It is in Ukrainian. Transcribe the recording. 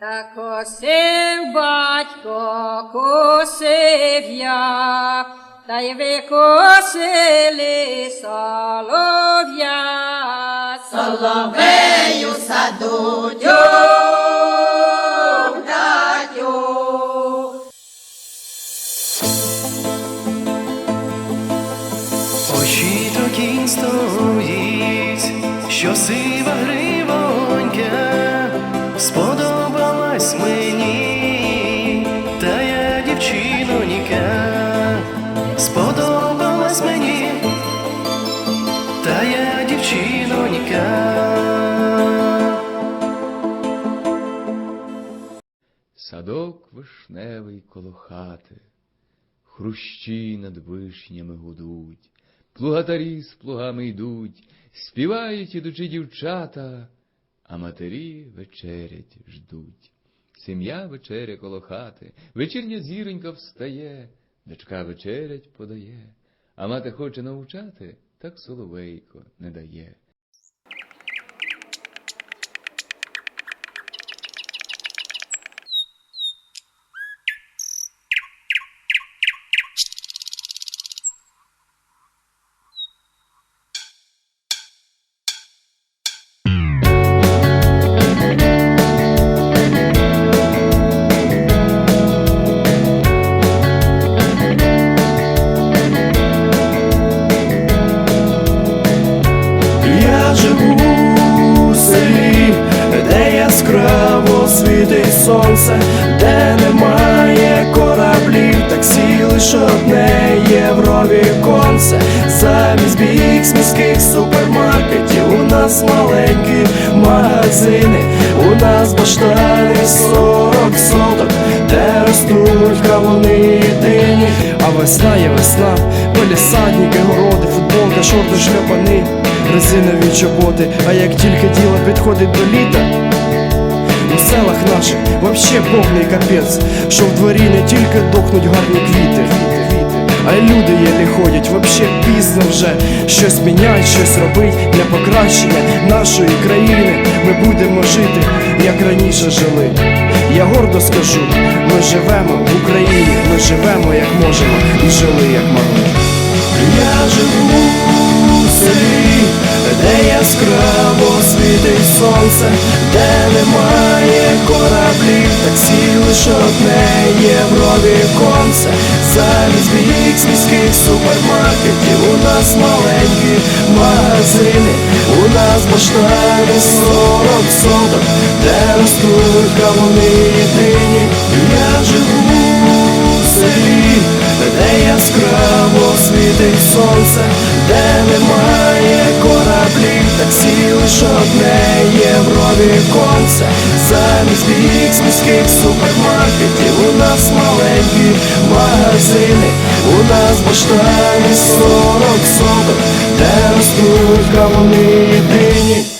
Та косив батько, косив я, та й викосили солов'я. Соловею саду дядю. Очі то кінь стоїть, що сива гривонька сподобалась мені, та я дівчиноніка. Садок вишневий коло хати, хрущі над вишнями гудуть, плугатарі з плугами йдуть, співають ідучи дівчата, а матері вечерять ждуть. Сім'я вечеря коло хати, вечірня зіронька встає, дочка вечерять подає, а мати хоче навчати, так соловейко не дає. Сонце, де немає кораблів, таксі лише одне євровіконце. Замість бікс міських супермаркетів у нас маленькі магазини, у нас баштани 40 соток, де ростуть кавуни і. А весна є весна, полісадники, городи, футболка, шорти, шляпани, резинові чоботи. А як тільки діло підходить до літа, у селах наших вообще повний капець, що в дворі не тільки дохнуть гарні квіти, а й люди єлі ходять, вообще пізно вже щось мінять, щось робить для покращення нашої країни. Ми будемо жити, як раніше жили. Я гордо скажу, ми живемо в Україні, ми живемо як можемо і жили як могли. Я живу сонце, де немає кораблів, таксі лише одне євровіконце. Замість бікс міських супермаркетів у нас маленькі магазини, у нас баштани 40 соток, де ростуть кавуни і дині. Я живу у селі, де яскраво світить сонце, де немає кораблів, таксі лише одне євровіконце. Замість бік з міських супермаркетів у нас маленькі магазини, у нас баштані сорок соток, де ростуть кавуни і дині.